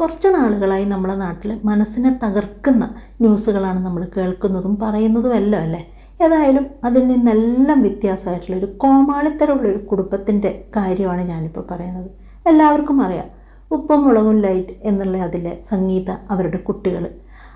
കുറച്ച് നാളുകളായി നമ്മളെ നാട്ടിൽ മനസ്സിനെ തകർക്കുന്ന ന്യൂസുകളാണ് നമ്മൾ കേൾക്കുന്നതും പറയുന്നതും എല്ലാം അല്ലേ? ഏതായാലും അതിൽ നിന്നെല്ലാം വ്യത്യാസമായിട്ടുള്ള ഒരു കോമാളിത്തരമുള്ള ഒരു കുടുംബത്തിന്റെ കാര്യമാണ് ഞാനിപ്പോൾ പറയുന്നത്. എല്ലാവർക്കും അറിയാം ഉപ്പും മുളകും ലൈറ്റ് എന്നുള്ള അതിലെ സംഗീത അവരുടെ കുട്ടികൾ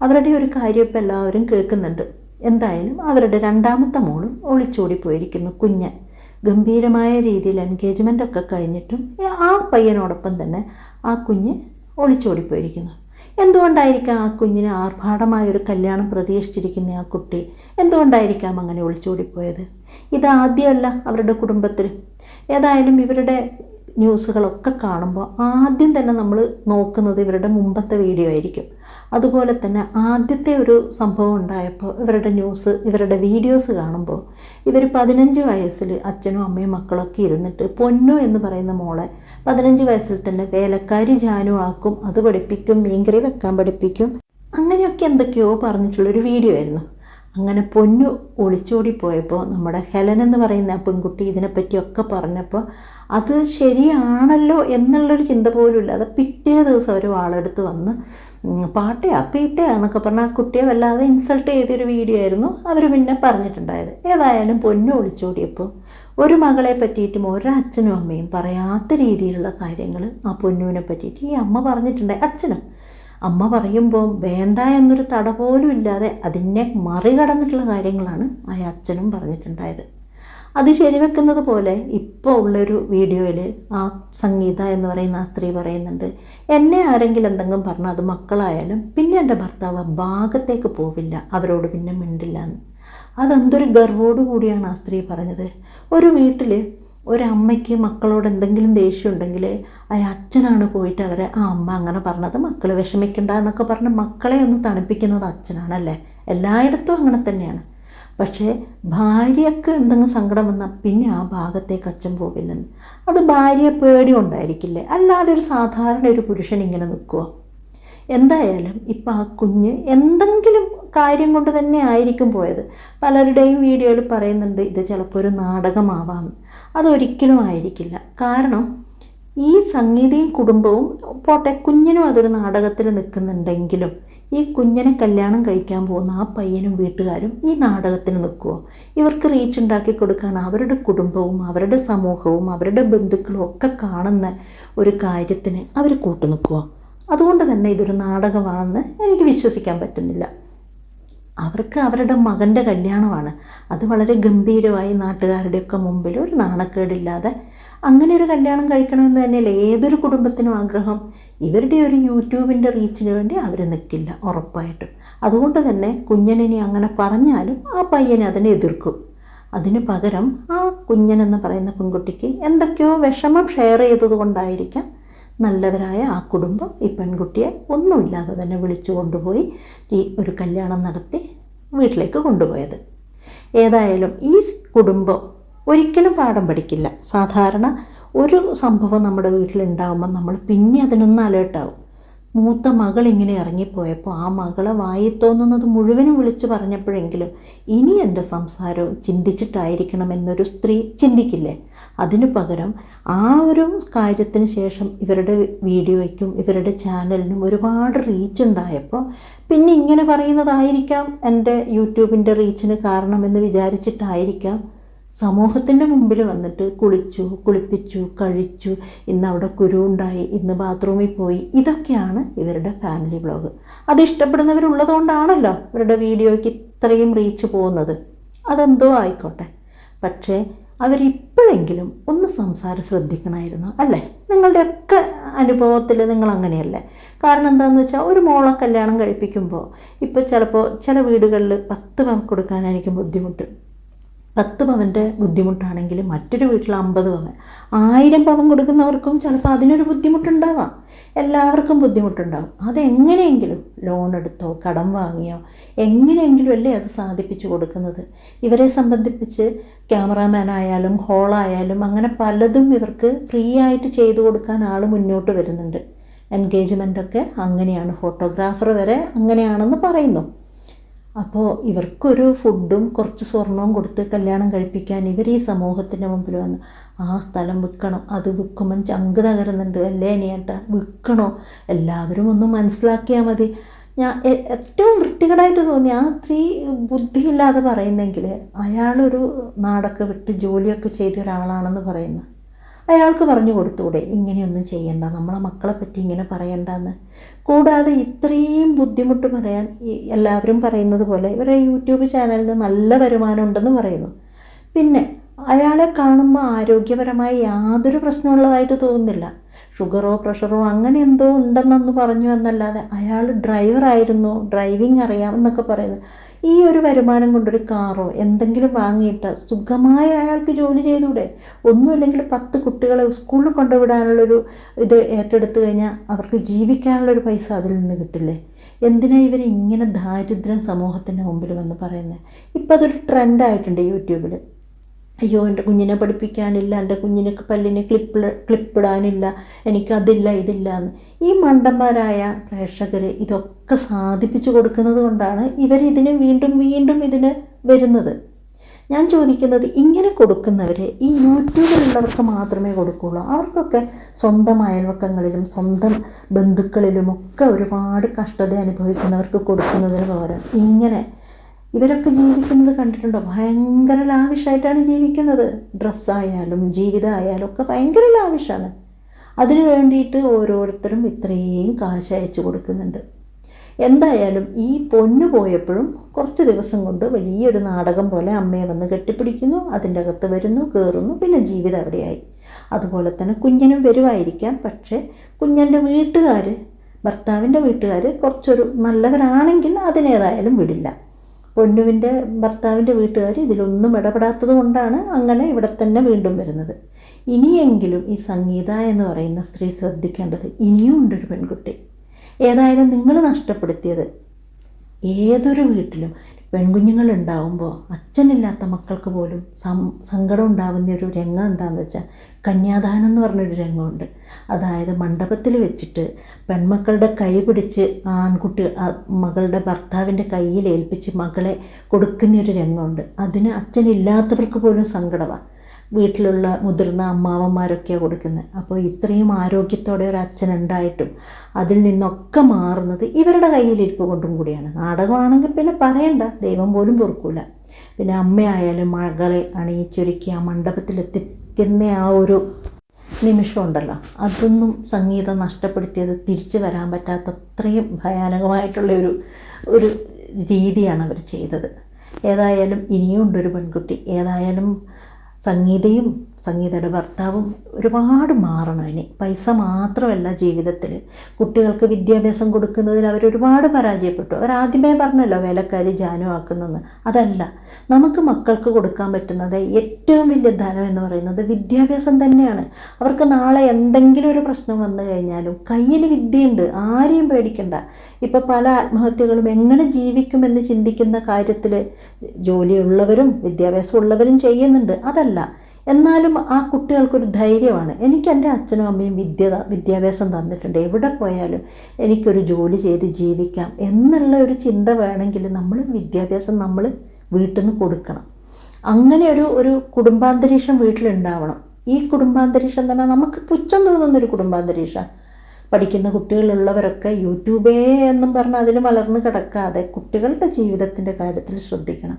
അവരുടെ ഒരു കാര്യം ഇപ്പോൾ എല്ലാവരും കേൾക്കുന്നുണ്ട്. എന്തായാലും അവരുടെ രണ്ടാമത്തെ മോളും ഒളിച്ചോടി പോയിരിക്കുന്നു കുഞ്ഞ്. ഗംഭീരമായ രീതിയിൽ എൻഗേജ്മെന്റ് ഒക്കെ കഴിഞ്ഞിട്ടും ആ പയ്യനോടൊപ്പം തന്നെ ആ കുഞ്ഞ് ഒളിച്ചോടിപ്പോയിരിക്കുന്നു. എന്തുകൊണ്ടായിരിക്കാം ആ കുഞ്ഞിന് ആർഭാടമായ ഒരു കല്യാണം പ്രതീക്ഷിച്ചിരിക്കുന്ന ആ കുട്ടി? എന്തുകൊണ്ടായിരിക്കാം അങ്ങനെ ഒളിച്ചോടിപ്പോയത്? ഇതാദ്യമല്ല അവരുടെ കുടുംബത്തിൽ ഏതായാലും ഇവരുടെ ന്യൂസുകളൊക്കെ കാണുമ്പോൾ ആദ്യം തന്നെ നമ്മൾ നോക്കുന്നത് ഇവരുടെ മുമ്പത്തെ വീഡിയോ ആയിരിക്കും. അതുപോലെ തന്നെ ആദ്യത്തെ ഒരു സംഭവം ഉണ്ടായപ്പോൾ ഇവരുടെ ന്യൂസ് ഇവരുടെ വീഡിയോസ് കാണുമ്പോൾ ഇവർ പതിനഞ്ച് വയസ്സിൽ അച്ഛനും അമ്മയും മക്കളൊക്കെ ഇരുന്നിട്ട് പൊന്നു എന്ന് പറയുന്ന മോളെ പതിനഞ്ച് വയസ്സിൽ തന്നെ വേലക്കാരി ജാനു ആക്കും അത് പഠിപ്പിക്കും മീൻകറി വെക്കാൻ പഠിപ്പിക്കും. അങ്ങനെയൊക്കെ എന്തൊക്കെയോ പറഞ്ഞിട്ടുള്ളൊരു വീഡിയോ ആയിരുന്നു. അങ്ങനെ പൊന്നു ഒളിച്ചോടി പോയപ്പോൾ നമ്മുടെ ഹെലൻ എന്ന് പറയുന്ന പെൺകുട്ടി ഇതിനെപ്പറ്റിയൊക്കെ പറഞ്ഞപ്പോൾ അത് ശരിയാണല്ലോ എന്നുള്ളൊരു ചിന്ത പോലും ഇല്ലാതെ പിറ്റേ ദിവസം അവർ വാളെടുത്ത് വന്ന് പാട്ടേ പാട്ടയാ എന്നൊക്കെ പറഞ്ഞാൽ കുട്ടിയെ വല്ലാതെ ഇൻസൾട്ട് ചെയ്തൊരു വീഡിയോ ആയിരുന്നു അവർ പിന്നെ പറഞ്ഞിട്ടുണ്ടായത്. ഏതായാലും പൊന്നു ഒളിച്ചോടിയപ്പോൾ ഒരു മകളെ പറ്റിയിട്ടും അച്ഛനും അമ്മയും പറയാത്ത രീതിയിലുള്ള കാര്യങ്ങൾ ആ പൊന്നുവിനെ പറ്റിയിട്ട് ഈ അമ്മ പറഞ്ഞിട്ടുണ്ടായി അച്ഛനും അമ്മ പറയുമ്പോൾ വേണ്ട എന്നൊരു തട പോലും ഇല്ലാതെ അതിനെ മറികടന്നിട്ടുള്ള കാര്യങ്ങളാണ് ആ അച്ഛനും പറഞ്ഞിട്ടുണ്ടായത്. അത് ശരിവെക്കുന്നത് പോലെ ഇപ്പോൾ ഉള്ളൊരു വീഡിയോയിൽ ആ സംഗീത എന്ന് പറയുന്ന ആ സ്ത്രീ പറയുന്നുണ്ട് എന്നെ ആരെങ്കിലും എന്തെങ്കിലും പറഞ്ഞാൽ അത് മക്കളായാലും പിന്നെ എന്റെ ഭർത്താവ് ഭാഗത്തേക്ക് പോവില്ല അവരോട് പിന്നെ മിണ്ടില്ല എന്ന്. അതെന്തൊരു ഗർവോടു കൂടിയാണ് ആ സ്ത്രീ പറഞ്ഞത്. ഒരു വീട്ടിൽ ഒരമ്മയ്ക്ക് മക്കളോട് എന്തെങ്കിലും ദേഷ്യം ഉണ്ടെങ്കിൽ ആ അച്ഛനാണ് പോയിട്ട് അവരെ ആ അമ്മ അങ്ങനെ പറഞ്ഞത് മക്കൾ വിഷമിക്കണ്ട എന്നൊക്കെ പറഞ്ഞ് മക്കളെ ഒന്ന് തണുപ്പിക്കുന്നത് അച്ഛനാണല്ലേ? എല്ലായിടത്തും അങ്ങനെ തന്നെയാണ്. പക്ഷേ ഭാര്യയ്ക്ക് എന്തെങ്കിലും സങ്കടം വന്നാൽ പിന്നെ ആ ഭാഗത്തേക്ക് അച്ഛൻ പോകില്ലെന്ന്. അത് ഭാര്യയെ പേടി ഉണ്ടായിരിക്കില്ലേ അല്ലാതെ ഒരു സാധാരണ ഒരു പുരുഷൻ ഇങ്ങനെ നിൽക്കുക എന്തായാലും ഇപ്പം ആ കുഞ്ഞ് എന്തെങ്കിലും കാര്യം കൊണ്ട് തന്നെ ആയിരിക്കും പോയത്. പലരുടെയും വീഡിയോയിൽ പറയുന്നുണ്ട് ഇത് ചിലപ്പോൾ ഒരു നാടകമാവാം അതൊരിക്കലും ആയിരിക്കില്ല. കാരണം ഈ സംഗീതയും കുടുംബവും പോട്ടെ കുഞ്ഞിനും അതൊരു നാടകത്തിൽ നിൽക്കുന്നുണ്ടെങ്കിലും ഈ കുഞ്ഞിനെ കല്യാണം കഴിക്കാൻ പോകുന്ന ആ പയ്യനും വീട്ടുകാരും ഈ നാടകത്തിന് നിൽക്കുമോ ഇവർക്ക് റീച്ച് ഉണ്ടാക്കി കൊടുക്കാൻ അവരുടെ കുടുംബവും അവരുടെ സമൂഹവും അവരുടെ ബന്ധുക്കളും ഒക്കെ കാണുന്ന ഒരു കാര്യത്തിന് അവർ കൂട്ടു നിൽക്കുമോ അതുകൊണ്ട് തന്നെ ഇതൊരു നാടകമാണെന്ന് എനിക്ക് വിശ്വസിക്കാൻ പറ്റുന്നില്ല. അവർക്ക് അവരുടെ മകന്റെ കല്യാണമാണ്. അത് വളരെ ഗംഭീരമായി നാട്ടുകാരുടെയൊക്കെ മുമ്പിൽ ഒരു നാണക്കേടില്ലാതെ അങ്ങനെ ഒരു കല്യാണം കഴിക്കണമെന്ന് തന്നെയല്ലേ? ഏതൊരു കുടുംബത്തിനും ആഗ്രഹം. ഇവരുടെ ഒരു യൂട്യൂബിന്റെ റീച്ചിന് വേണ്ടി അവർ നിൽക്കില്ല ഉറപ്പായിട്ടും. അതുകൊണ്ട് തന്നെ കുഞ്ഞനെ അങ്ങനെ പറഞ്ഞാലും ആ പയ്യനെ അതിനെ എതിർക്കും. അതിന് പകരം ആ കുഞ്ഞനെന്ന് പറയുന്ന പെൺകുട്ടിക്ക് എന്തൊക്കെയോ വിഷമം ഷെയർ ചെയ്തത് കൊണ്ടായിരിക്കാം നല്ലവരായ ആ കുടുംബം ഈ പെൺകുട്ടിയെ ഒന്നുമില്ലാതെ തന്നെ വിളിച്ചു കൊണ്ടുപോയി ഈ ഒരു കല്യാണം നടത്തി വീട്ടിലേക്ക് കൊണ്ടുപോയത്. ഏതായാലും ഈ കുടുംബം ഒരിക്കലും പാഠം പഠിക്കില്ല. സാധാരണ ഒരു സംഭവം നമ്മുടെ വീട്ടിലുണ്ടാകുമ്പോൾ നമ്മൾ പിന്നെ അതിനൊന്ന് അലേർട്ടാവും. മൂത്ത മകൾ ഇങ്ങനെ ഇറങ്ങിപ്പോയപ്പോൾ ആ മകളെ വായി തോന്നുന്നത് മുഴുവനും വിളിച്ചു പറഞ്ഞപ്പോഴെങ്കിലും ഇനി എന്റെ സംസാരവും ചിന്തിച്ചിട്ടായിരിക്കണം എന്നൊരു സ്ത്രീ ചിന്തിക്കില്ലേ? അതിനു പകരം ആ ഒരു കാര്യത്തിന് ശേഷം ഇവരുടെ വീഡിയോയ്ക്കും ഇവരുടെ ചാനലിനും ഒരുപാട് റീച്ച് ഉണ്ടായപ്പോൾ പിന്നെ ഇങ്ങനെ പറയുന്നതായിരിക്കാം എന്റെ യൂട്യൂബിന്റെ റീച്ചിന് കാരണമെന്ന് വിചാരിച്ചിട്ടായിരിക്കാം സമൂഹത്തിന്റെ മുമ്പിൽ വന്നിട്ട് കുളിച്ചു കുളിപ്പിച്ചു കഴിച്ചു ഇന്ന് അവിടെ കുരുണ്ടായി ഇന്ന് ബാത്റൂമിൽ പോയി. ഇതൊക്കെയാണ് ഇവരുടെ ഫാമിലി ബ്ലോഗ് അത് ഇഷ്ടപ്പെടുന്നവരുള്ളതുകൊണ്ടാണല്ലോ ഇവരുടെ വീഡിയോയ്ക്ക് ഇത്രയും റീച്ച് പോകുന്നത്. അതെന്തോ ആയിക്കോട്ടെ. പക്ഷേ അവരിപ്പോഴെങ്കിലും ഒന്ന് സംസാരം ശ്രദ്ധിക്കണമായിരുന്നു അല്ലേ? നിങ്ങളുടെയൊക്കെ അനുഭവത്തിൽ നിങ്ങൾ അങ്ങനെയല്ലേ കാരണം എന്താണെന്ന് വെച്ചാൽ ഒരു മോളെ കല്യാണം കഴിപ്പിക്കുമ്പോൾ ഇപ്പോൾ ചിലപ്പോൾ ചില വീടുകളിൽ പത്ത് പവൻ കൊടുക്കാനായിരിക്കും ബുദ്ധിമുട്ട്. പത്ത് പവന്റെ ബുദ്ധിമുട്ടാണെങ്കിൽ മറ്റൊരു വീട്ടിൽ അമ്പത് പവൻ ആയിരം പവൻ കൊടുക്കുന്നവർക്കും ചിലപ്പോൾ അതിനൊരു ബുദ്ധിമുട്ടുണ്ടാവാം. എല്ലാവർക്കും ബുദ്ധിമുട്ടുണ്ടാവും. അതെങ്ങനെയെങ്കിലും ലോൺ എടുത്തോ കടം വാങ്ങിയോ എങ്ങനെയെങ്കിലും അല്ലേ അത് സാധിപ്പിച്ചു കൊടുക്കുന്നത്? ഇവരെ സംബന്ധിപ്പിച്ച് ക്യാമറാമാൻ ആയാലും ഹോളായാലും അങ്ങനെ പലതും ഇവർക്ക് ഫ്രീ ആയിട്ട് ചെയ്തു കൊടുക്കാൻ ആൾ മുന്നോട്ട് വരുന്നുണ്ട്. എൻഗേജ്മെന്റൊക്കെ അങ്ങനെയാണ്. ഫോട്ടോഗ്രാഫർ വരെ അങ്ങനെയാണെന്ന് പറയുന്നു. അപ്പോൾ ഇവർക്കൊരു ഫുഡും കുറച്ച് സ്വർണവും കൊടുത്ത് കല്യാണം കഴിപ്പിക്കാൻ ഇവർ ഈ സമൂഹത്തിന്റെ മുമ്പിൽ വന്ന് ആ സ്ഥലം വിൽക്കണം അത് വിൽക്കുമ്പം ചങ്ക് തകരുന്നുണ്ട് അല്ലേ അനിയേട്ടാ? വിൽക്കണോ? എല്ലാവരും ഒന്ന് മനസ്സിലാക്കിയാൽ മതി. ഞാൻ ഏറ്റവും വൃത്തികേടായിട്ട് തോന്നി. ആ സ്ത്രീ ബുദ്ധിയില്ലാതെ പറയുന്നെങ്കിൽ അയാളൊരു നാടൊക്കെ വിട്ട് ജോലിയൊക്കെ ചെയ്ത ഒരാളാണെന്ന് പറയുന്നു. അയാൾക്ക് പറഞ്ഞു കൊടുത്തൂടെ ഇങ്ങനെയൊന്നും ചെയ്യണ്ട നമ്മളെ മക്കളെ പറ്റി ഇങ്ങനെ പറയണ്ടെന്ന്. കൂടാതെ ഇത്രയും ബുദ്ധിമുട്ട് പറയാൻ എല്ലാവരും പറയുന്നത് പോലെ ഇവരുടെ യൂട്യൂബ് ചാനലിന് നല്ല വരുമാനം ഉണ്ടെന്ന് പറയുന്നു. പിന്നെ അയാളെ കാണുമ്പോൾ ആരോഗ്യപരമായി യാതൊരു പ്രശ്നമുള്ളതായിട്ട് തോന്നുന്നില്ല. ഷുഗറോ പ്രഷറോ അങ്ങനെ എന്തോ ഉണ്ടെന്നൊന്ന് പറഞ്ഞു എന്നല്ലാതെ അയാൾ ഡ്രൈവറായിരുന്നു ഡ്രൈവിംഗ് അറിയാം എന്നൊക്കെ പറയുന്നു ഈ ഒരു വരുമാനം കൊണ്ടൊരു കാറോ എന്തെങ്കിലും വാങ്ങിയിട്ട് സുഖമായി അയാൾക്ക് ജോലി ചെയ്തൂടെ? ഒന്നുമില്ലെങ്കിൽ പത്ത് കുട്ടികളെ സ്കൂളിൽ കൊണ്ടുവിടാനുള്ളൊരു ഇത് ഏറ്റെടുത്തു കഴിഞ്ഞാൽ അവർക്ക് ജീവിക്കാനുള്ളൊരു പൈസ അതിൽ നിന്ന് കിട്ടില്ലേ? എന്തിനാ ഇവർ ഇങ്ങനെ ദാരിദ്ര്യം സമൂഹത്തിന്റെ മുമ്പിൽ വന്ന് പറയുന്നത് ഇപ്പോൾ അതൊരു ട്രെൻഡായിട്ടുണ്ട് യൂട്യൂബിൽ അയ്യോ എന്റെ കുഞ്ഞിനെ പഠിപ്പിക്കാനില്ല എന്റെ കുഞ്ഞിന് പല്ലിനെ ക്ലിപ്പ് ക്ലിപ്പിടാനില്ല എനിക്കതില്ല ഇതില്ല എന്ന്. ഈ മണ്ടന്മാരായ പ്രേക്ഷകർ ഇതൊക്കെ സാധിപ്പിച്ചു കൊടുക്കുന്നത് കൊണ്ടാണ് ഇവരിതിന് വീണ്ടും വീണ്ടും ഇതിന് വരുന്നത്. ഞാൻ ചോദിക്കുന്നത് ഇങ്ങനെ കൊടുക്കുന്നവരെ ഈ യൂട്യൂബിലുള്ളവർക്ക് മാത്രമേ കൊടുക്കുകയുള്ളൂ അവർക്കൊക്കെ സ്വന്തം അയൽവക്കങ്ങളിലും സ്വന്തം ബന്ധുക്കളിലുമൊക്കെ ഒരുപാട് കഷ്ടത അനുഭവിക്കുന്നവർക്ക് കൊടുക്കുന്നതിന് പകരം ഇങ്ങനെ ഇവരൊക്കെ ജീവിക്കുന്നത് കണ്ടിട്ടുണ്ടോ? ഭയങ്കര ലാവിഷായിട്ടാണ് ജീവിക്കുന്നത്. ഡ്രസ്സായാലും ജീവിതമായാലും ഒക്കെ ഭയങ്കര ലാവിഷാണ്. അതിനു വേണ്ടിയിട്ട് ഓരോരുത്തരും ഇത്രയും കാശ് അയച്ചു കൊടുക്കുന്നുണ്ട്. എന്തായാലും ഈ പൊന്നു പോയപ്പോഴും കുറച്ച് ദിവസം കൊണ്ട് വലിയൊരു നാടകം പോലെ അമ്മയെ വന്ന് കെട്ടിപ്പിടിക്കുന്നു അതിന്റെ അകത്ത് വരുന്നു കയറുന്നു പിന്നെ ജീവിതം അവിടെയായി. അതുപോലെ തന്നെ കുഞ്ഞിനും വരുമായിരിക്കാം പക്ഷേ കുഞ്ഞന്റെ വീട്ടുകാർ ഭർത്താവിന്റെ വീട്ടുകാർ കുറച്ചൊരു നല്ലവരാണെങ്കിൽ അതിനേതായാലും വിടില്ല. പൊന്നുവിന്റെ ഭർത്താവിന്റെ വീട്ടുകാർ ഇതിലൊന്നും ഇടപെടാത്തത് കൊണ്ടാണ് അങ്ങനെ ഇവിടെ തന്നെ വീണ്ടും വരുന്നത്. ഇനിയെങ്കിലും ഈ സംഗീത എന്ന് പറയുന്ന സ്ത്രീ ശ്രദ്ധിക്കേണ്ടത് ഇനിയും ഉണ്ടൊരു പെൺകുട്ടി. ഏതായാലും നിങ്ങൾ നഷ്ടപ്പെടുത്തിയത് ഏതൊരു വീട്ടിലും പെൺകുഞ്ഞുങ്ങൾ ഉണ്ടാവുമ്പോൾ അച്ഛനില്ലാത്ത മക്കൾക്ക് പോലും സങ്കടം ഉണ്ടാവുന്ന ഒരു രംഗം എന്താണെന്ന് വെച്ചാൽ കന്യാദാനം എന്ന് പറഞ്ഞൊരു രംഗമുണ്ട്. അതായത് മണ്ഡപത്തിൽ വെച്ചിട്ട് പെൺമക്കളുടെ കൈ പിടിച്ച് ആൺകുട്ടി മകളുടെ ഭർത്താവിന്റെ കയ്യിൽ ഏൽപ്പിച്ച് മകളെ കൊടുക്കുന്ന ഒരു രംഗമുണ്ട്. അതിന് അച്ഛനില്ലാത്തവർക്ക് പോലും സങ്കടമാണ് വീട്ടിലുള്ള മുതിർന്ന അമ്മാവന്മാരൊക്കെയാണ് കൊടുക്കുന്നത് അപ്പോൾ ഇത്രയും ആരോഗ്യത്തോടെ ഒരു അച്ഛൻ ഉണ്ടായിട്ടും അതിൽ നിന്നൊക്കെ മാറുന്നത് ഇവരുടെ കയ്യിലിരിപ്പ് കൊണ്ടും കൂടിയാണ്. നാടകമാണെങ്കിൽ പിന്നെ പറയണ്ട ദൈവം പോലും പൊറുക്കൂല. പിന്നെ അമ്മയായാലും മകളെ അണിയിച്ചൊരുക്കി ആ മണ്ഡപത്തിലെത്തിക്കുന്ന ആ ഒരു നിമിഷമുണ്ടല്ലോ അതൊന്നും സംഗീതം നഷ്ടപ്പെടുത്തിയത് തിരിച്ചു വരാൻ പറ്റാത്ത അത്രയും ഭയാനകമായിട്ടുള്ള ഒരു ഒരു രീതിയാണ് അവർ ചെയ്തത്. ഏതായാലും ഇനിയും ഉണ്ടൊരു പെൺകുട്ടി. ഏതായാലും സംഗീതയും സംഗീതയുടെ ഭർത്താവും ഒരുപാട് മാറണം ഇനി. പൈസ മാത്രമല്ല ജീവിതത്തിൽ. കുട്ടികൾക്ക് വിദ്യാഭ്യാസം കൊടുക്കുന്നതിൽ അവരൊരുപാട് പരാജയപ്പെട്ടു. അവർ ആദ്യമേ പറഞ്ഞല്ലോ വേലക്കാരി ജാനു ആക്കുന്നെന്ന് അതല്ല നമുക്ക് മക്കൾക്ക് കൊടുക്കാൻ പറ്റുന്നത് ഏറ്റവും വലിയ ധനം എന്ന് പറയുന്നത് വിദ്യാഭ്യാസം തന്നെയാണ്. അവർക്ക് നാളെ എന്തെങ്കിലും ഒരു പ്രശ്നം വന്നു കഴിഞ്ഞാലും കയ്യിൽ വിദ്യയുണ്ട് ആരെയും പേടിക്കണ്ട. ഇപ്പോൾ പല ആത്മഹത്യകളും എങ്ങനെ ജീവിക്കുമെന്ന് ചിന്തിക്കുന്ന കാര്യത്തിൽ ജോലിയുള്ളവരും വിദ്യാഭ്യാസമുള്ളവരും ചെയ്യുന്നുണ്ട്. അതല്ല എന്നാലും ആ കുട്ടികൾക്കൊരു ധൈര്യമാണ്. എനിക്ക് എന്റെ അച്ഛനും അമ്മയും വിദ്യ വിദ്യാഭ്യാസം തന്നിട്ടുണ്ട്. എവിടെ പോയാലും എനിക്കൊരു ജോലി ചെയ്ത് ജീവിക്കാം എന്നുള്ള ഒരു ചിന്ത വേണമെങ്കിൽ നമ്മൾ വിദ്യാഭ്യാസം നമ്മൾ വീട്ടിൽ നിന്ന് കൊടുക്കണം. അങ്ങനെ ഒരു ഒരു കുടുംബാന്തരീക്ഷം വീട്ടിലുണ്ടാവണം. ഈ കുടുംബാന്തരീക്ഷം തന്നെ നമുക്ക് പുച്ഛം തോന്നുന്നൊരു കുടുംബാന്തരീക്ഷം. പഠിക്കുന്ന കുട്ടികളുള്ളവരൊക്കെ യൂട്യൂബേ എന്നും പറഞ്ഞ് അതിൽ വളർന്ന് കിടക്കാതെ കുട്ടികളുടെ ജീവിതത്തിന്റെ കാര്യത്തിൽ ശ്രദ്ധിക്കണം.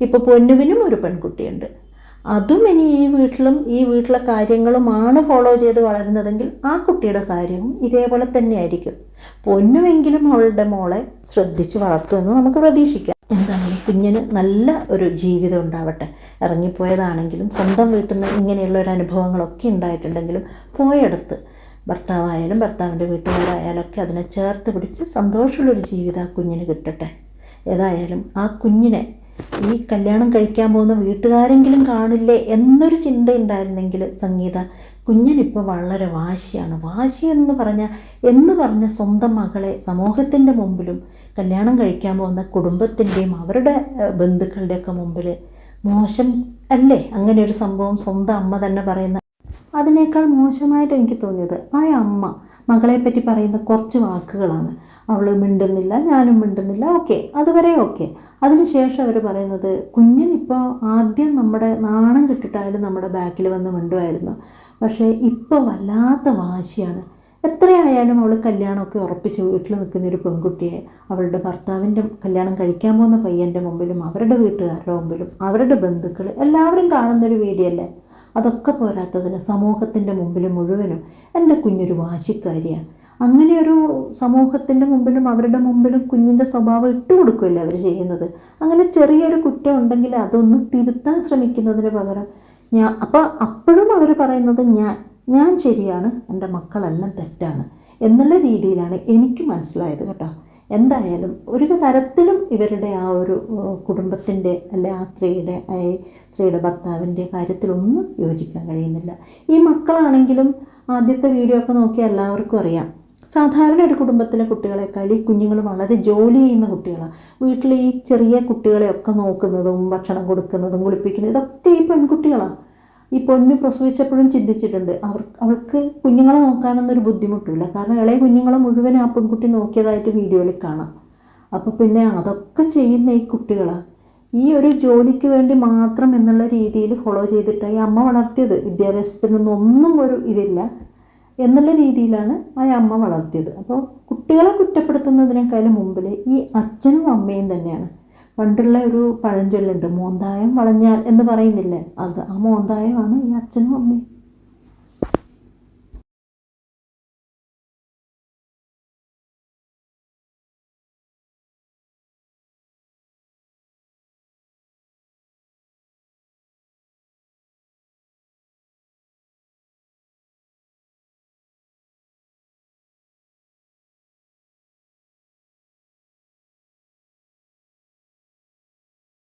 ഇപ്പോൾ പൊന്നുവിനും ഒരു പെൺകുട്ടിയുണ്ട്. അതും ഇനി ഈ വീട്ടിലും ഈ വീട്ടിലെ കാര്യങ്ങളുമാണ് ഫോളോ ചെയ്ത് വളരുന്നതെങ്കിൽ ആ കുട്ടിയുടെ കാര്യവും ഇതേപോലെ തന്നെ ആയിരിക്കും പൊന്നുമെങ്കിലും അവളുടെ മോളെ ശ്രദ്ധിച്ച് വളർത്തുമെന്ന് നമുക്ക് പ്രതീക്ഷിക്കാം. എന്തായാലും കുഞ്ഞിന് നല്ല ഒരു ജീവിതം ഉണ്ടാവട്ടെ. ഇറങ്ങിപ്പോയതാണെങ്കിലും സ്വന്തം വീട്ടിൽ നിന്ന് ഇങ്ങനെയുള്ള ഒരു അനുഭവങ്ങളൊക്കെ ഉണ്ടായിട്ടുണ്ടെങ്കിലും പോയടുത്ത് ഭർത്താവായാലും ഭർത്താവിന്റെ വീട്ടുകാരായാലും ഒക്കെ അതിനെ ചേർത്ത് പിടിച്ച് സന്തോഷമുള്ളൊരു ജീവിതം ആ കുഞ്ഞിന് കിട്ടട്ടെ. ഏതായാലും ആ കുഞ്ഞിനെ ഈ കല്യാണം കഴിക്കാൻ പോകുന്ന വീട്ടുകാരെങ്കിലും കാണില്ലേ എന്നൊരു ചിന്ത ഉണ്ടായിരുന്നെങ്കിൽ സംഗീത കുഞ്ഞനിപ്പോൾ വളരെ വാശിയാണ്. വാശി എന്ന് പറഞ്ഞ എന്ന് പറഞ്ഞ സ്വന്തം മകളെ സമൂഹത്തിന്റെ മുമ്പിലും കല്യാണം കഴിക്കാൻ പോകുന്ന കുടുംബത്തിന്റെയും അവരുടെ ബന്ധുക്കളുടെയൊക്കെ മുമ്പിൽ മോശം അല്ലേ? അങ്ങനെ ഒരു സംഭവം സ്വന്തം അമ്മ തന്നെ പറയുന്ന അതിനേക്കാൾ മോശമായിട്ട് എനിക്ക് തോന്നിയത്. ആ അമ്മ മകളെ പറ്റി പറയുന്ന കുറച്ച് വാക്കുകളാണ്. അവൾ മിണ്ടുന്നില്ല ഞാനും മിണ്ടുന്നില്ല. ഓക്കെ അതുവരെ ഓക്കെ അതിനുശേഷം അവർ പറയുന്നത് കുഞ്ഞിനിപ്പോൾ ആദ്യം നമ്മുടെ നാണം കിട്ടിട്ടായാലും നമ്മുടെ ബാക്കിൽ വന്ന് മിണ്ടുമായിരുന്നു. പക്ഷേ ഇപ്പോൾ വല്ലാത്ത വാശിയാണ്. എത്രയായാലും അവൾ കല്യാണമൊക്കെ ഉറപ്പിച്ച് വീട്ടിൽ നിൽക്കുന്ന ഒരു പെൺകുട്ടിയെ അവളുടെ ഭർത്താവിന്റെ കല്യാണം കഴിക്കാൻ പോകുന്ന പയ്യന്റെ മുമ്പിലും അവരുടെ വീട്ടുകാരുടെ മുമ്പിലും അവരുടെ ബന്ധുക്കൾ എല്ലാവരും കാണുന്നൊരു വീഡിയോ അല്ലേ അതൊക്കെ പോരാത്തതിന് സമൂഹത്തിന്റെ മുമ്പിൽ മുഴുവനും എന്റെ കുഞ്ഞൊരു വാശിക്കാരിയാണ്. അങ്ങനെ ഒരു സമൂഹത്തിന്റെ മുമ്പിലും അവരുടെ മുമ്പിലും കുഞ്ഞിന്റെ സ്വഭാവം ഇട്ട് കൊടുക്കുകയല്ലേ അവർ ചെയ്യുന്നത്. അങ്ങനെ ചെറിയൊരു കുറ്റം ഉണ്ടെങ്കിൽ അതൊന്ന് തിരുത്താൻ ശ്രമിക്കുന്നതിന് പകരം ഞാൻ അപ്പോൾ അപ്പോഴും അവർ പറയുന്നത് ഞാൻ ഞാൻ ശരിയാണ് എന്റെ മക്കളെല്ലാം തെറ്റാണ് എന്നുള്ള രീതിയിലാണ് എനിക്ക് മനസ്സിലായത് കേട്ടോ. എന്തായാലും ഒരു തരത്തിലും ഇവരുടെ ആ ഒരു കുടുംബത്തിന്റെ അല്ലെ ആ സ്ത്രീയുടെ സ്ത്രീയുടെ ഭർത്താവിന്റെ കാര്യത്തിലൊന്നും യോജിക്കാൻ കഴിയുന്നില്ല. ഈ മക്കളാണെങ്കിലും ആദ്യത്തെ വീഡിയോ ഒക്കെ നോക്കി എല്ലാവർക്കും അറിയാം. സാധാരണ ഒരു കുടുംബത്തിലെ കുട്ടികളെക്കാൾ ഈ കുഞ്ഞുങ്ങൾ വളരെ ജോലി ചെയ്യുന്ന കുട്ടികളാണ്. വീട്ടിൽ ഈ ചെറിയ കുട്ടികളെയൊക്കെ നോക്കുന്നതും ഭക്ഷണം കൊടുക്കുന്നതും കുളിപ്പിക്കുന്നതും ഇതൊക്കെ ഈ പെൺകുട്ടികളാണ്. ഈ പൊന്നു പ്രസവിച്ചപ്പോഴും ചിന്തിച്ചിട്ടുണ്ട്. അവർ അവൾക്ക് കുഞ്ഞുങ്ങളെ നോക്കാനൊന്നൊരു ബുദ്ധിമുട്ടില്ല. കാരണം ഇളയ കുഞ്ഞുങ്ങളെ മുഴുവൻ ആ പെൺകുട്ടി നോക്കിയതായിട്ട് വീഡിയോയിൽ കാണാം. അപ്പോൾ പിന്നെ അതൊക്കെ ചെയ്യുന്ന ഈ കുട്ടികളാണ് ഈ ഒരു ജോലിക്ക് വേണ്ടി മാത്രം എന്നുള്ള രീതിയിൽ ഫോളോ ചെയ്തിട്ടാണ് ഈ അമ്മ വളർത്തിയത്. വിദ്യാഭ്യാസത്തിൽ നിന്നൊന്നും ഒരു ഇതില്ല. എന്നുള്ള രീതിയിലാണ് ആ അമ്മ വളർത്തിയത്. അപ്പോൾ കുട്ടികളെ കുറ്റപ്പെടുത്തുന്നതിനേക്കാളും മുമ്പിൽ ഈ അച്ഛനും അമ്മയും തന്നെയാണ്. പണ്ടുള്ള ഒരു പഴഞ്ചൊല്ലുണ്ട് മോന്തായം വളഞ്ഞാൽ എന്ന് പറയുന്നില്ലേ? അത് ആ മോന്തായമാണ് ഈ അച്ഛനും അമ്മയും.